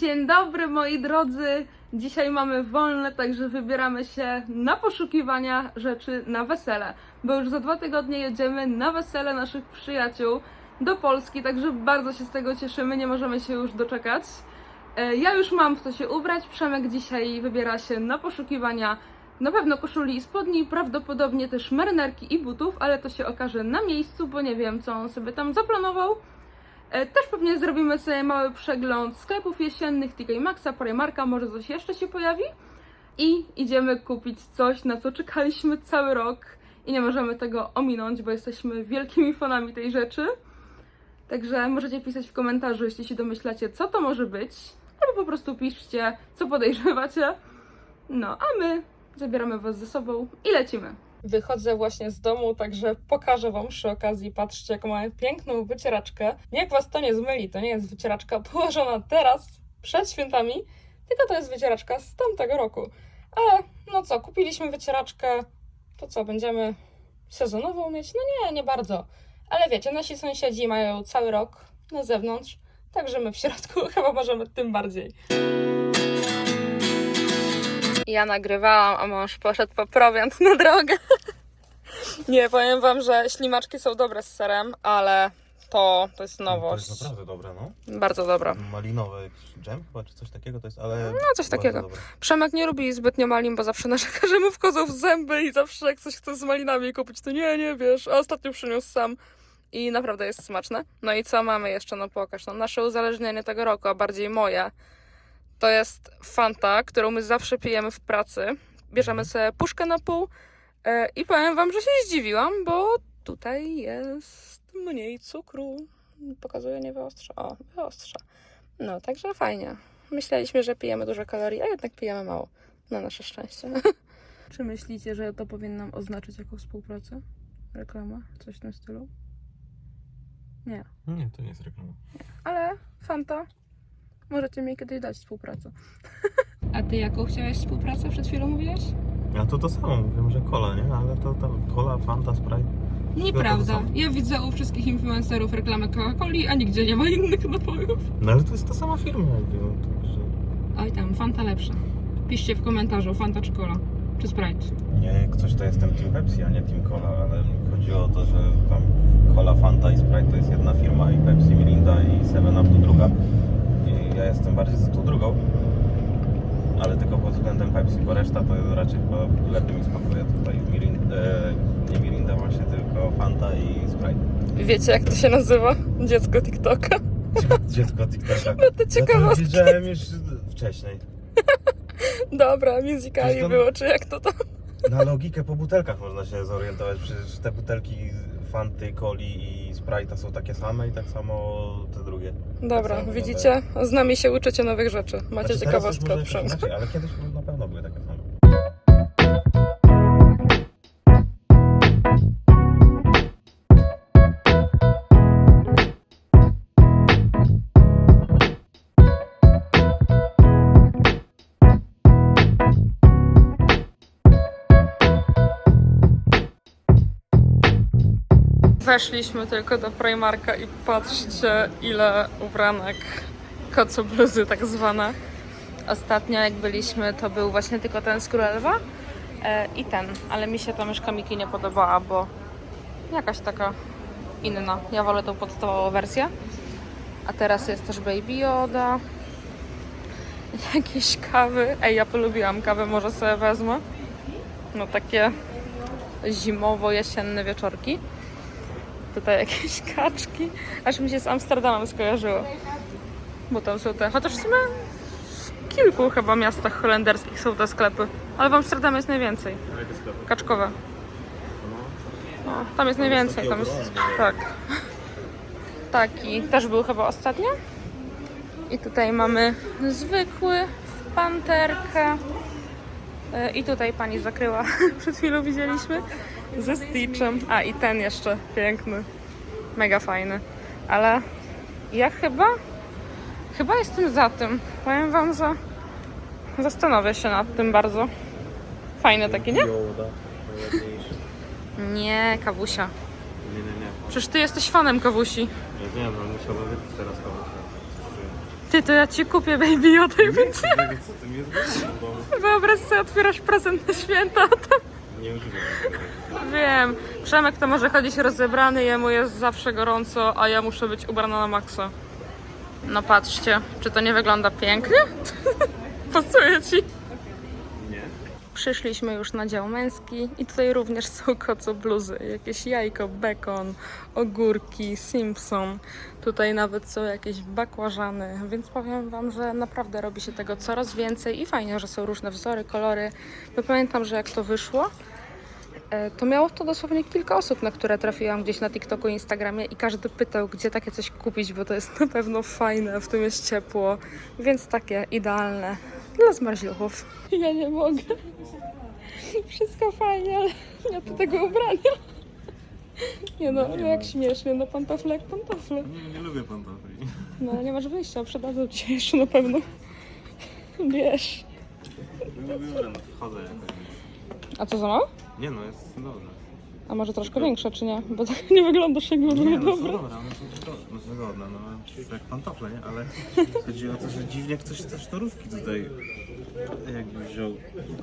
Dzień dobry moi drodzy. Dzisiaj mamy wolne, także wybieramy się na poszukiwania rzeczy na wesele, bo już za dwa tygodnie jedziemy na wesele naszych przyjaciół do Polski, także bardzo się z tego cieszymy, nie możemy się już doczekać. E, Ja już mam w co się ubrać. Przemek dzisiaj wybiera się na poszukiwania na pewno koszuli i spodni, prawdopodobnie też marynarki i butów, ale to się okaże na miejscu, bo nie wiem, co on sobie tam zaplanował. E, Też pewnie zrobimy sobie mały przegląd sklepów jesiennych TK Maxa, Primarka, może coś jeszcze się pojawi. I idziemy kupić coś, na co czekaliśmy cały rok i nie możemy tego ominąć, bo jesteśmy wielkimi fanami tej rzeczy. Także możecie pisać w komentarzu, jeśli się domyślacie, co to może być, albo po prostu piszcie, co podejrzewacie. No, a my zabieramy Was ze sobą i lecimy. Wychodzę właśnie z domu, także pokażę Wam przy okazji. Patrzcie, jaką mamy piękną wycieraczkę. Niech Was to nie zmyli, to nie jest wycieraczka położona teraz, przed świętami, tylko to jest wycieraczka z tamtego roku. Ale no co, kupiliśmy wycieraczkę, to co, będziemy sezonową mieć? No nie, nie bardzo. Ale wiecie, nasi sąsiedzi mają cały rok na zewnątrz, także my w środku chyba możemy tym bardziej. Ja nagrywałam, a mąż poszedł po prowiant na drogę. Nie, powiem wam, że ślimaczki są dobre z serem, ale to, to jest To nowość. jest naprawdę dobre, no. Bardzo dobra. Malinowe jakiś dżem chyba, czy coś takiego to jest, ale... No, coś takiego. dobre. Przemek nie lubi zbytnio malin, bo zawsze narzeka, że mu wchodzą w zęby i zawsze jak coś chce z malinami kupić, to nie, nie, wiesz. A ostatnio przyniósł sam i naprawdę jest smaczne. No i co mamy jeszcze? No pokaż. No, nasze uzależnienie tego roku, a bardziej moje, to jest Fanta, którą my zawsze pijemy w pracy. Bierzemy sobie puszkę na pół e, i powiem wam, że się zdziwiłam, bo tutaj jest mniej cukru. Pokazuje, nie wyostrza. O, wyostrza. No, także fajnie. Myśleliśmy, że pijemy dużo kalorii, a jednak pijemy mało. Na nasze szczęście. Czy myślicie, że to powinnam oznaczyć jako współpracę? Reklama? Coś w tym stylu? Nie. Nie, to nie jest reklama. Ale Fanta, możecie mi kiedyś dać współpracę. A ty jaką chciałeś współpracę? Przed chwilą mówiłeś? Ja to to samo, wiem, że cola, nie? Ale to tam cola, Fanta, Sprite. Nieprawda. Ja widzę u wszystkich influencerów reklamę Coca-Coli, a nigdzie nie ma innych napojów. No ale to jest ta sama firma jakby, no, także... Oj tam, Fanta lepsza. Piszcie w komentarzu, Fanta czy Cola? Czy Sprite? Nie, ktoś to jestem Team Pepsi, a nie Team Cola, ale mi chodziło o to, że tam Cola, Fanta i Sprite to jest jedna firma i Pepsi, Mirinda i 7up to druga. Ja jestem bardziej za tą drugą. Ale tylko pod względem Pepsi, bo reszta to raczej chyba lepiej mi smakuje tutaj Mirinda, e, nie Mirinda właśnie, tylko Fanta i Sprite. Wiecie jak to się nazywa? Dziecko TikToka. Dziecko TikToka. No to ciekawostki. Ja to widziałem już wcześniej. Dobra, musicali to- było, czy jak to tam? Na logikę po butelkach można się zorientować. Przecież te butelki Fanty, Coli i Sprite'a są takie same i tak samo te drugie. Dobra, samo widzicie? Z nami się uczycie nowych rzeczy. Macie Znaczy, ciekawostkę od inaczej, Ale kiedyś na pewno były takie Weszliśmy tylko do Primarka i patrzcie ile ubranek kocu bluzy tak zwane. Ostatnio jak byliśmy to był właśnie tylko ten z Królewwa e, i ten, ale mi się ta myszka Miki nie podobała, bo jakaś taka inna. Ja wolę tą podstawową wersję. A teraz jest też Baby Yoda. Jakieś kawy. Ej, ja polubiłam kawę, może sobie wezmę. No takie zimowo-jesienne wieczorki. Tutaj jakieś kaczki. Aż mi się z Amsterdamem skojarzyło. Bo tam są te. Chociaż w sumie w kilku chyba miastach holenderskich są te sklepy. Ale w Amsterdamie jest najwięcej. Kaczkowe. No, tam jest najwięcej. Tam jest. Tak. Taki też był chyba ostatnio. I tutaj mamy zwykły panterkę. E, I tutaj pani zakryła. Przed chwilą widzieliśmy. Ze Stitchem. A i ten jeszcze piękny. Mega fajny. Ale ja chyba. Chyba jestem za tym. Powiem wam, że zastanowię się nad tym bardzo. Fajny taki, nie? Nie, kawusia. Nie, nie, nie. Przecież ty jesteś fanem kawusi. Ja wiem, ale musiałbym wypić teraz kogoś. Ty, to ja ci kupię baby o tej będzie. Co ty? Wyobraź sobie, otwierasz prezent na święta. To... Nie używam. Wiem. Przemek to może chodzić rozebrany, jemu jest zawsze gorąco, a ja muszę być ubrana na maksa. No patrzcie, czy to nie wygląda pięknie? Pasuje ci. Nie. Przyszliśmy już na dział męski i tutaj również są koco bluzy. Jakieś jajko, bekon, ogórki, Simpson. Tutaj nawet są jakieś bakłażany, więc powiem Wam, że naprawdę robi się tego coraz więcej i fajnie, że są różne wzory, kolory. Bo pamiętam, że jak to wyszło, to miało to dosłownie kilka osób, na które trafiłam gdzieś na TikToku i Instagramie i każdy pytał, gdzie takie coś kupić, bo to jest na pewno fajne, w tym jest ciepło, więc takie idealne dla zmarzluchów. Ja nie mogę. Wszystko fajnie, ale nie do tego ubrania. Nie no, no jak śmiesznie, no pantofle jak pantofle. Nie, nie lubię pantofli. No ale nie masz wyjścia, przydadzą ci się jeszcze na pewno. Wiesz. Lubię, wchodzę jakoś. A co za mało? Nie no, jest dobrze. A może troszkę większe, czy nie? Bo tak nie wyglądasz jakby były Nie, no są dobre. dobre, one są wygodne, no, są wygodne, no to jak pantofle, nie? Ale chodzi o to, że dziwnie ktoś te sznurówki tutaj jakby wziął.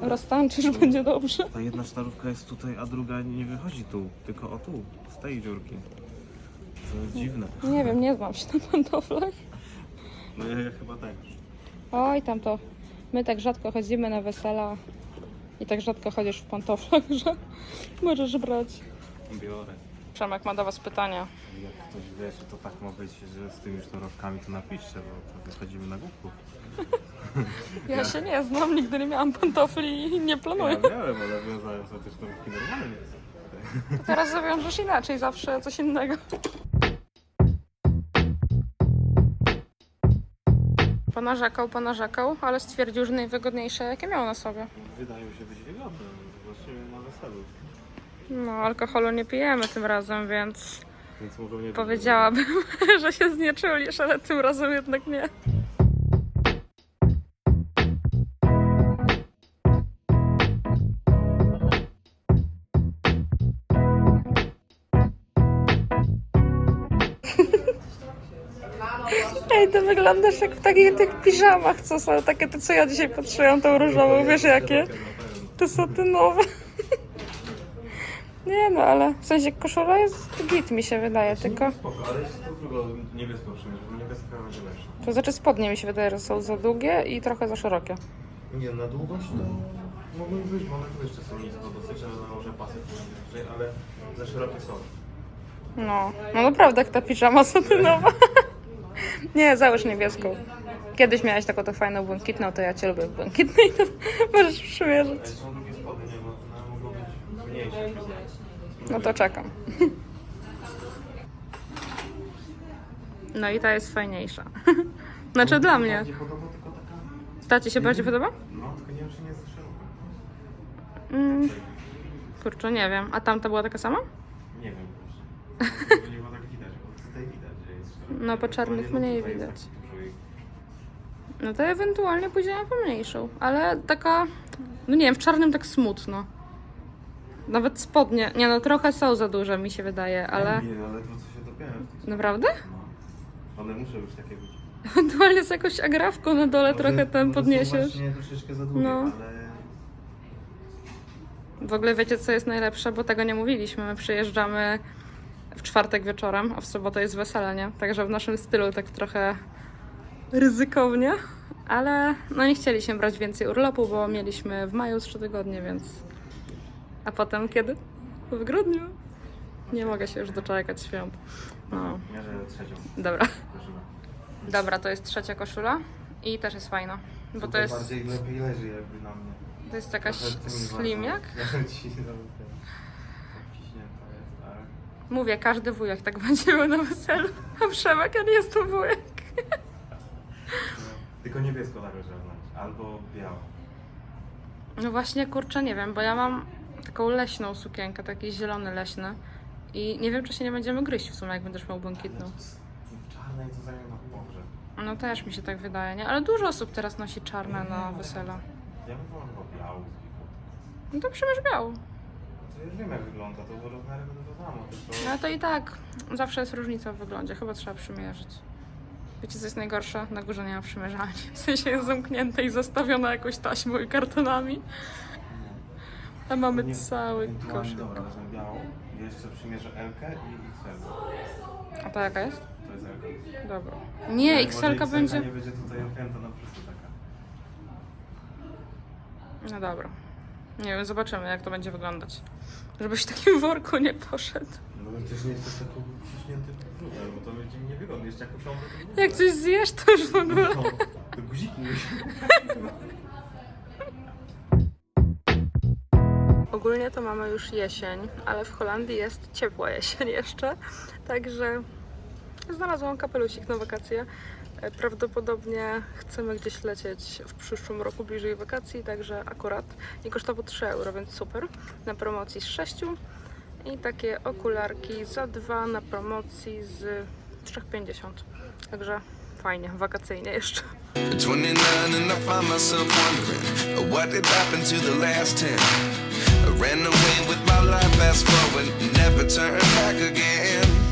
Roztańczysz, będzie dobrze. Ta jedna sznurówka jest tutaj, a druga nie wychodzi tu, tylko o tu, z tej dziurki. To jest dziwne. Nie wiem, nie znam się na pantoflach. No ja, ja chyba tak. Oj, tam to. My tak rzadko chodzimy na wesela i tak rzadko chodzisz w pantoflach, że możesz brać. Biorę. Przemek ma do Was pytania. Jak ktoś wie, że to tak ma być, że z tymi sznurówkami to napiszcie, bo to wychodzimy na głupków. Ja się nie znam, nigdy nie miałam pantofli i nie planuję. Ja miałem, ale wiązałem sobie te sznurówki normalnie. Teraz zawiążesz inaczej, zawsze coś innego. Ponarzekał, ponarzekał, ale stwierdził, że najwygodniejsze jakie miał na sobie. Wydają się być wygodne, właściwie na weselu. No, alkoholu nie pijemy tym razem, więc Więc mogą nie być powiedziałabym, że się znieczulisz, ale tym razem jednak nie. Ej, ty wyglądasz jak w takich tych piżamach, co są takie, te co ja dzisiaj patrzyłam, tą różową, wiesz jakie? Te satynowe. Nie no, ale w sensie koszula jest git mi się wydaje, tylko... Spoko, ale jeszcze to bo niebieska będzie lepsza. To znaczy spodnie mi się wydaje, że są za długie i trochę za szerokie. Nie, na długość to mogą być, bo one tu jeszcze są nisko dosyć, ale nałożę pasy ale za szerokie są. No, no naprawdę jak ta piżama satynowa. Nie, załóż niebieską. Kiedyś miałaś taką to fajną błękitną, to ja cię lubię w błękitnej, to możesz przymierzyć. Ale są długie spodnie, nie, bo one mogą być mniejsze. No to czekam. No i ta jest fajniejsza. Znaczy dla mnie. Podoba tylko taka, Ta ci się bardziej podoba? no tylko nie wiem, czy nie jest za szeroka. Mm, kurczę, nie wiem. A tamta była taka sama? Nie wiem właśnie nie było tak widać, bo tutaj widać, że jest szeroka. No, po czarnych mniej widać. No to ewentualnie pójdziemy po mniejszą, ale taka, no nie wiem, w czarnym tak smutno. Nawet spodnie, nie no trochę są za duże mi się wydaje, ale Nie, ale to co się tych naprawdę? No. One muszą być takie być. Ewentualnie z jakąś agrafką na dole Może- trochę są podniesiesz. właśnie troszeczkę za długie, No. ale... W ogóle wiecie co jest najlepsze, bo tego nie mówiliśmy, my przyjeżdżamy w czwartek wieczorem, a w sobotę jest wesele, nie? Także w naszym stylu tak trochę ryzykownie, ale no nie chcieliśmy brać więcej urlopu, bo mieliśmy w maju 3 tygodnie, więc... A potem kiedy? W grudniu. Nie mogę się już doczekać świąt. No, dobra. Dobra, to jest trzecia koszula i też jest fajna, bo to jest, bardziej lepiej leży jakby na mnie. to jest jakaś Trochę tymi slimiak. walką. Ja ci tam ten- obciśnięta jest, ale... Mówię, każdy wujek tak będzie miał na weselu, a Przemek, ja nie jestem wujek. Tylko niebiesko tak znać. Albo biało. No właśnie, kurczę, nie wiem, bo ja mam taką leśną sukienkę, taki zielony leśny i nie wiem, czy się nie będziemy gryźć w sumie, jak będziesz miał błękitną. W czarnej to zajmę na pogrzeb. No też mi się tak wydaje, nie? Ale dużo osób teraz nosi czarne na wesela. Ja bym wolał zwykły. No to przymierz białą. To już wiem jak wygląda, to rozmiary będą to samo, tylko... No to i tak zawsze jest różnica w wyglądzie, chyba trzeba przymierzyć. Wiecie co jest najgorsze? Na górze nie ma przymierzalni. W sensie jest zamknięte i zastawione jakąś taśmą i kartonami. A mamy Nie- cały Ewentualnie, koszyk. Dobra, wezmę białą. Jeszcze przymierzę Elkę i XL. A to jaka jest? To jest Elka. Dobra. Nie, Może XL-ka będzie... nie będzie tutaj opięta na prostu taka. No dobra. Nie wiem, zobaczymy jak to będzie wyglądać. Żebyś w takim worku nie poszedł. No ale też nie jesteś taką przyśnięty brudem, bo to będzie mi niewygodnie. Jeszcze jak to Jak coś zjesz, to już w ogóle... No, to guziki się... Ogólnie to mamy już jesień, ale w Holandii jest ciepła jesień jeszcze, także znalazłam kapelusik na wakacje. E, Prawdopodobnie chcemy gdzieś lecieć w przyszłym roku bliżej wakacji, także akurat nie kosztowało 3 euro, więc super. Na promocji z 6 i takie okularki za 2 na promocji z 3,50. Także fajnie, wakacyjnie jeszcze. 29 and I find myself wondering what did happen to the last 10. I ran away with my life, fast forward, never turn back again.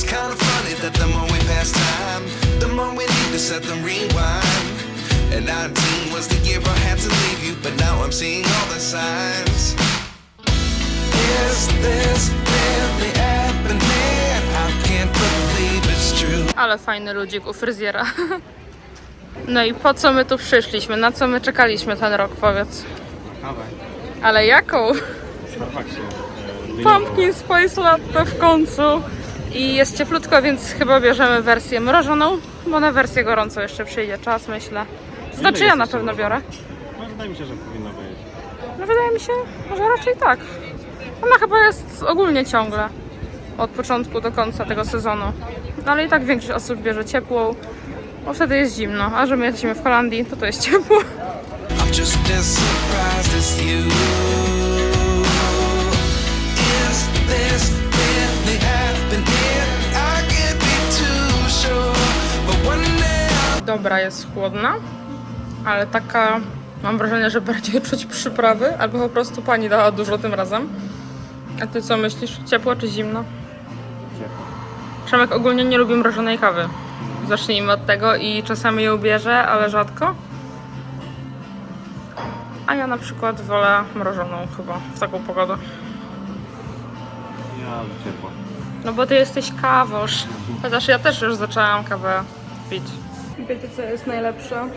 It's kind of funny that the more we pass time, the more we need to set them rewind. And 19 was the year I had to leave you, but now I'm seeing all the signs. Is this really happening? I can't believe it's true. Ale fajny ludzik u fryzjera. No i po co my tu przyszliśmy? Na co my czekaliśmy ten rok, powiedz? Ale jaką? Starbucksie. e, Pumpkin Spice Latte w końcu. I jest cieplutko, więc chyba bierzemy wersję mrożoną, bo na wersję gorącą jeszcze przyjdzie czas, myślę. Znaczy ja na pewno biorę. No wydaje mi się, że powinno być. No wydaje mi się, że raczej tak. Ona chyba jest ogólnie ciągle. Od początku do końca tego sezonu. No ale i tak większość osób bierze ciepłą, bo wtedy jest zimno. A że my jesteśmy w Holandii, to to jest ciepło. Dobra, jest chłodna, ale taka, mam wrażenie, że bardziej czuć przyprawy, albo po prostu pani dała dużo tym razem. A ty co myślisz? Ciepło czy zimno? Ciepło. Przemek ogólnie nie lubi mrożonej kawy. Zacznijmy od tego i czasami ją bierze, ale rzadko. A ja na przykład wolę mrożoną chyba w taką pogodę. Ja ciepło. No bo ty jesteś kawosz. Chociaż ja też już zaczęłam kawę pić. Wiecie co jest najlepsze?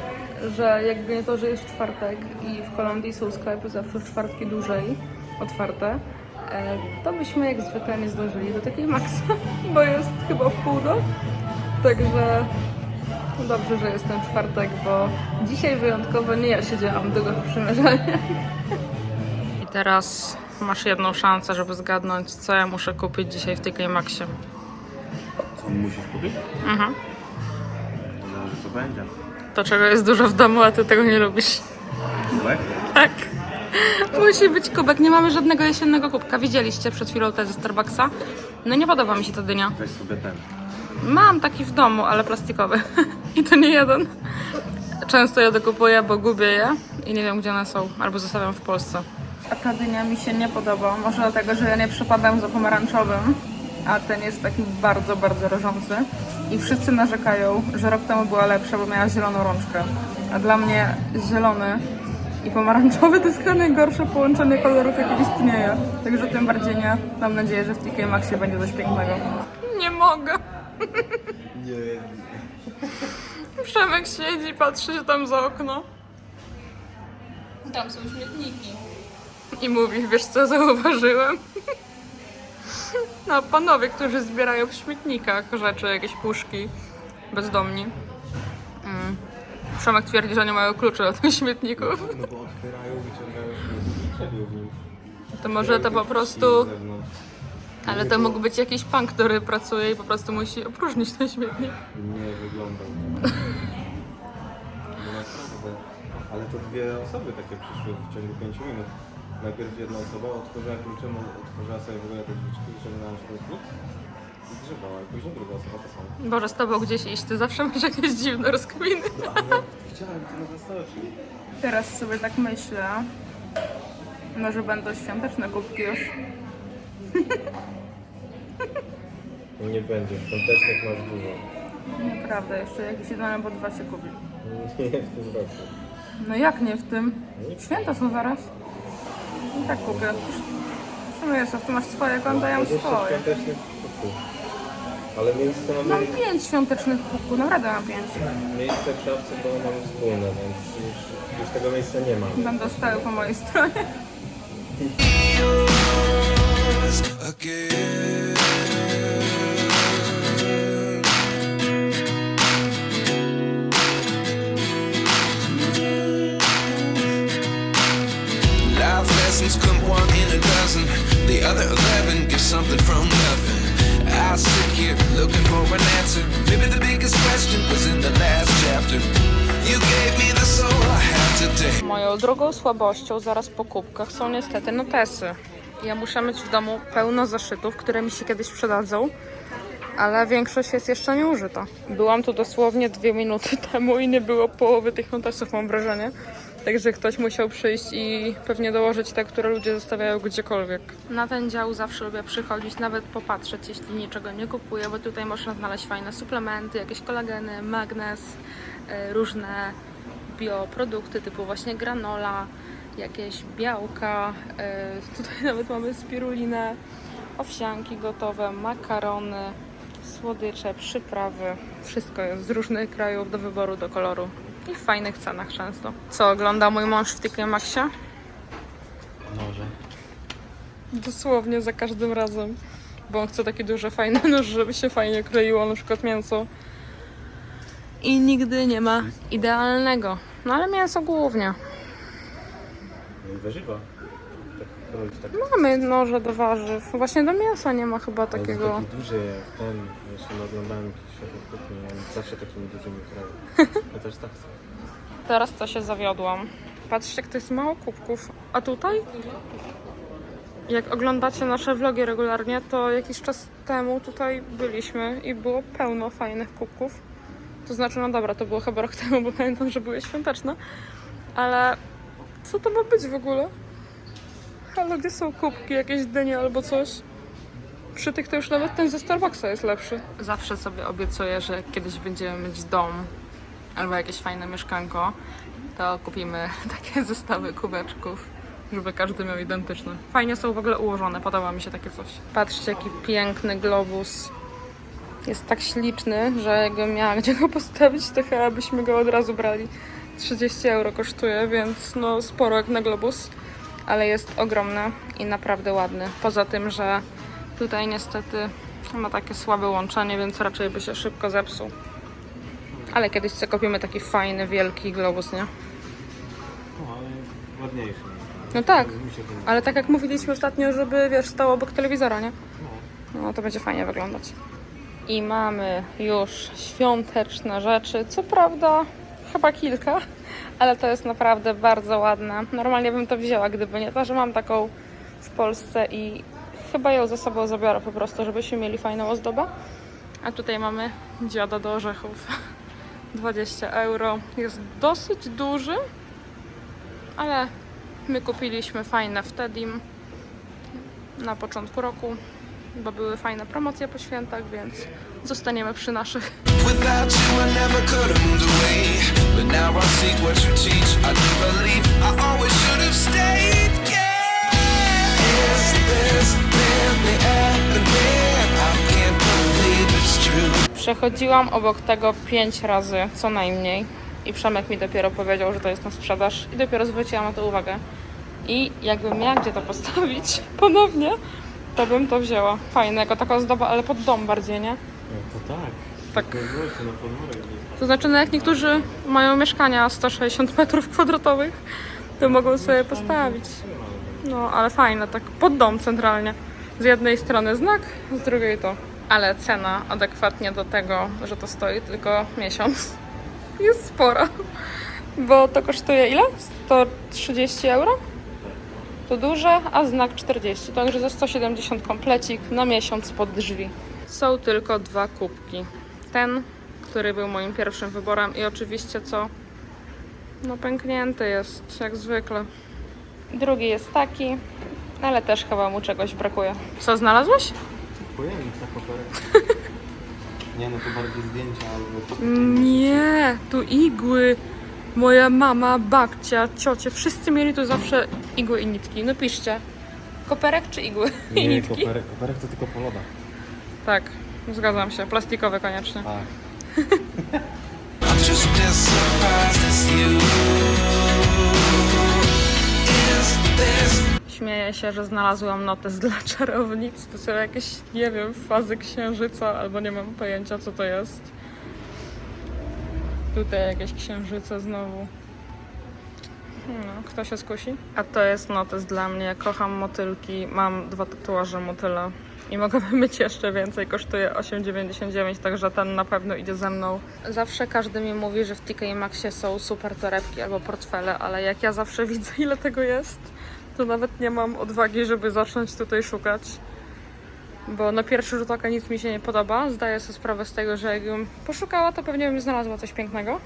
Że jakby nie to, że jest czwartek i w Holandii są sklepy zawsze w czwartki dłużej otwarte, e, to byśmy jak zwykle nie zdążyli do takiej maksa, bo jest chyba w pół do. Także dobrze, że jest ten czwartek, bo dzisiaj wyjątkowo nie ja siedziałam długo w przymierzaniach. I teraz masz jedną szansę, żeby zgadnąć, co ja muszę kupić dzisiaj w TK Maxie. Co musisz kupić? Mhm. Będzie. To, czego jest dużo w domu, a ty tego nie lubisz. Kubek? Tak. Musi być kubek. Nie mamy żadnego jesiennego kubka. Widzieliście przed chwilą te ze Starbucksa? No nie podoba mi się ta dynia. Weź sobie ten. Mam taki w domu, ale plastikowy. I to nie jeden. Często je dokupuję, bo gubię je i nie wiem, gdzie one są. Albo zostawiam w Polsce. A ta dynia mi się nie podoba. Może dlatego, że ja nie przepadam za pomarańczowym, a ten jest taki bardzo, bardzo rażący. I wszyscy narzekają, że rok temu była lepsza, bo miała zieloną rączkę. A dla mnie zielony i pomarańczowy to jest chyba najgorsze połączenie kolorów, jakie istnieje. Także tym bardziej nie. Mam nadzieję, że w TK Maxie będzie coś pięknego. Nie mogę. Nie. Przemek siedzi, patrzy się tam za okno. Tam są śmietniki. I mówi, wiesz co zauważyłem? No, panowie, którzy zbierają w śmietnikach rzeczy, jakieś puszki, bezdomni. Mm. Przemek twierdzi, że nie mają kluczy od tych śmietników. No bo otwierają, wyciągają czepią w nim. To może to po prostu... Ale to mógł być jakiś pan, który pracuje i po prostu musi opróżnić ten śmietnik. Nie wyglądał. No naprawdę. Ale to dwie osoby takie przyszły w ciągu 5 minut. Najpierw jedna osoba otworzyła kluczem, otworzyła sobie w ogóle te drzwiczki, wyciągnęła śmietnik i grzebała. I później druga osoba to samo. Boże, z tobą gdzieś iść, ty zawsze masz jakieś dziwne rozkminy. No, ale widziałem to na. Teraz sobie tak myślę, może będą świąteczne kubki już. No nie będzie, świątecznych masz dużo. Nieprawda, jeszcze jakieś jeden albo dwa się kupi. Nie w tym roku. No jak nie w tym? Święta są zaraz. I tak kupię. Sumie jest, ty masz swoje konta, ja mam swoje. świątecznych. Ale miejsce mamy, Mam pięć świątecznych kubków, naprawdę mam pięć. miejsce w szafce to mamy wspólne, więc już, już tego miejsca nie ma. Będą stały po mojej stronie. again. The other eleven get something from nothing. I sit here looking for an answer. Maybe the biggest question was in the last chapter. You gave me the soul I have today. Moją drugą słabością zaraz po kubkach są niestety notesy. Ja muszę mieć w domu pełno zeszytów, które mi się kiedyś przydadzą, ale większość jest jeszcze nieużyta. Byłam tu dosłownie dwie minuty temu i nie było połowy tych notesów, mam wrażenie. Także ktoś musiał przyjść i pewnie dołożyć te, które ludzie zostawiają gdziekolwiek. Na ten dział zawsze lubię przychodzić, nawet popatrzeć, jeśli niczego nie kupuję, bo tutaj można znaleźć fajne suplementy, jakieś kolageny, magnes, e, różne bioprodukty typu właśnie granola, jakieś białka. e, Tutaj nawet mamy spirulinę, owsianki gotowe, makarony, słodycze, przyprawy. Wszystko jest z różnych krajów do wyboru, do koloru i w fajnych cenach często. Co ogląda mój mąż w TK Maxie? Może. Dosłownie za każdym razem. Bo on chce taki duży, fajny nóż, żeby się fajnie kroiło na przykład mięso. I nigdy nie ma idealnego. No ale mięso głównie. Warzywa. Tak tak. Mamy noże do warzyw. Właśnie do mięsa nie ma chyba Ale takiego. Taki duży jak ten, jeszcze nie oglądałem jakichś kuchni, oni zawsze takimi dużymi krają. Ja też tak chcę. Teraz to się zawiodłam. Patrzcie, jak to jest mało kubków. A tutaj? Jak oglądacie nasze vlogi regularnie, to jakiś czas temu tutaj byliśmy i było pełno fajnych kubków. To znaczy, no dobra, to było chyba rok temu, bo pamiętam, że były świąteczne. Ale co to ma być w ogóle? Halo, gdzie są kubki, jakieś dynie albo coś? Przy tych to już nawet ten ze Starbucksa jest lepszy. Zawsze sobie obiecuję, że kiedyś będziemy mieć dom albo jakieś fajne mieszkanko, to kupimy takie zestawy kubeczków, żeby każdy miał identyczny. Fajnie są w ogóle ułożone, podoba mi się takie coś. Patrzcie, jaki piękny globus. Jest tak śliczny, że jakbym miała gdzie go postawić, to chyba byśmy go od razu brali. 30 euro kosztuje, więc no sporo jak na globus, ale jest ogromny i naprawdę ładny. Poza tym, że tutaj niestety ma takie słabe łączenie, więc raczej by się szybko zepsuł. Ale kiedyś sobie kupimy taki fajny, wielki globus, nie? No ale ładniejszy. No tak, ale tak jak mówiliśmy ostatnio, żeby wiesz, stało obok telewizora, nie? No to będzie fajnie wyglądać. I mamy już świąteczne rzeczy. Co prawda, chyba kilka, ale to jest naprawdę bardzo ładne. Normalnie bym to wzięła, gdyby nie to, że mam taką w Polsce i chyba ją ze sobą zabiorę po prostu, żebyśmy mieli fajną ozdobę. A tutaj mamy dziada do orzechów. 20 euro. Jest dosyć duży, ale my kupiliśmy fajne w Tedim na początku roku, bo były fajne promocje po świętach, więc zostaniemy przy naszych. Przechodziłam obok tego 5 razy co najmniej. I Przemek mi dopiero powiedział, że to jest na sprzedaż. I dopiero zwróciłam na to uwagę. I jakbym miała gdzie to postawić ponownie, to bym to wzięła. Fajne, jako taka ozdoba, ale pod dom bardziej, nie? No to tak. Tak. No wróćcie na podwórek. To znaczy, no jak niektórzy mają mieszkania 160 metrów kwadratowych, to mogą sobie postawić. No, ale fajne, tak pod dom centralnie. Z jednej strony znak, z drugiej to. Ale cena adekwatnie do tego, że to stoi tylko miesiąc, jest spora. Bo to kosztuje ile? 130 euro? To duże, a znak 40. Także za 170 komplecik na miesiąc pod drzwi. Są tylko dwa kubki. Ten, który był moim pierwszym wyborem i oczywiście co? No pęknięty jest, jak zwykle. Drugi jest taki, ale też chyba mu czegoś brakuje. Co znalazłeś? Pojemnik na koperek. Nie, no to bardziej zdjęcia albo... Nie, tu igły. Moja mama, babcia, ciocie, wszyscy mieli tu zawsze igły i nitki. No piszcie. Koperek czy igły i Nie, nitki? koperek, koperek to tylko po lodach. Tak, zgadzam się. Plastikowe koniecznie. Tak. I'm just as surprised as you. Is this Śmieję się, że znalazłam notes dla czarownic. To są jakieś, nie wiem, fazy księżyca, albo nie mam pojęcia, co to jest. Tutaj jakieś księżyce znowu. No, kto się skusi? A to jest notes dla mnie. Kocham motylki. Mam dwa tatuaże motyla. I mogę mieć jeszcze więcej. Kosztuje 8,99, także ten na pewno idzie ze mną. Zawsze każdy mi mówi, że w TK Maxie są super torebki albo portfele, ale jak ja zawsze widzę, ile tego jest, to nawet nie mam odwagi, żeby zacząć tutaj szukać. Bo na pierwszy rzut oka nic mi się nie podoba. Zdaję sobie sprawę z tego, że jakbym poszukała, to pewnie bym znalazła coś pięknego.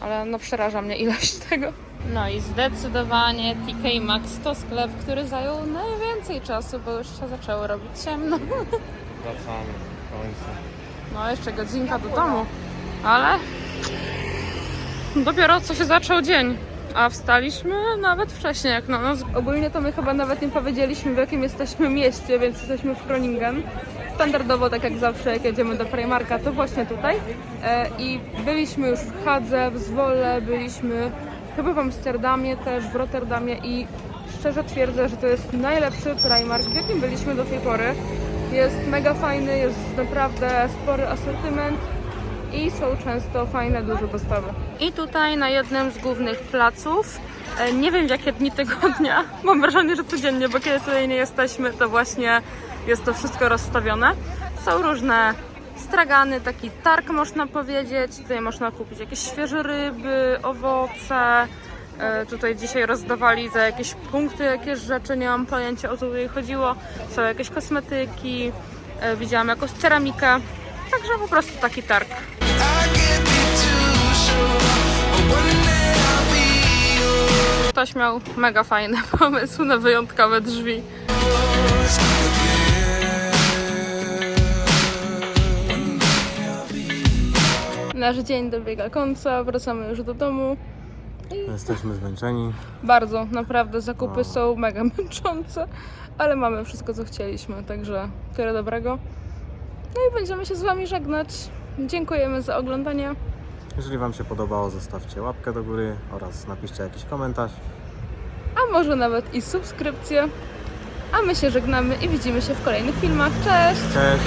Ale no przeraża mnie ilość tego. No i zdecydowanie TK Maxx to sklep, który zajął najwięcej czasu, bo już się zaczęło robić ciemno. Wracamy w końcu. No jeszcze godzinka do domu, ale dopiero co się zaczął dzień. A wstaliśmy nawet wcześniej jak na nas. Ogólnie to my chyba nawet nie powiedzieliśmy w jakim jesteśmy mieście, więc jesteśmy w Groningen. Standardowo, tak jak zawsze, jak jedziemy do Primarka, to właśnie tutaj. E, I byliśmy już w Hadze, w Zwole, byliśmy chyba w Amsterdamie też, w Rotterdamie i szczerze twierdzę, że to jest najlepszy Primark, w jakim byliśmy do tej pory. Jest mega fajny, jest naprawdę spory asortyment i są często fajne, duże dostawy. I tutaj na jednym z głównych placów, e, nie wiem jakie dni tygodnia, mam wrażenie, że codziennie, bo kiedy tutaj nie jesteśmy, to właśnie jest to wszystko rozstawione. Są różne stragany, taki targ można powiedzieć. Tutaj można kupić jakieś świeże ryby, owoce. E, Tutaj dzisiaj rozdawali za jakieś punkty jakieś rzeczy, nie mam pojęcia o co tutaj chodziło. Są jakieś kosmetyki, e, widziałam jakąś ceramikę. Także po prostu taki targ. Ktoś miał mega fajny pomysł na wyjątkowe drzwi. Nasz dzień dobiega końca, wracamy już do domu. Jesteśmy zmęczeni. Bardzo, naprawdę zakupy są mega męczące, ale mamy wszystko co chcieliśmy, także tyle dobrego. No i będziemy się z Wami żegnać. Dziękujemy za oglądanie. Jeżeli Wam się podobało, zostawcie łapkę do góry oraz napiszcie jakiś komentarz. a może nawet i subskrypcję. A my się żegnamy i widzimy się w kolejnych filmach. Cześć! Cześć!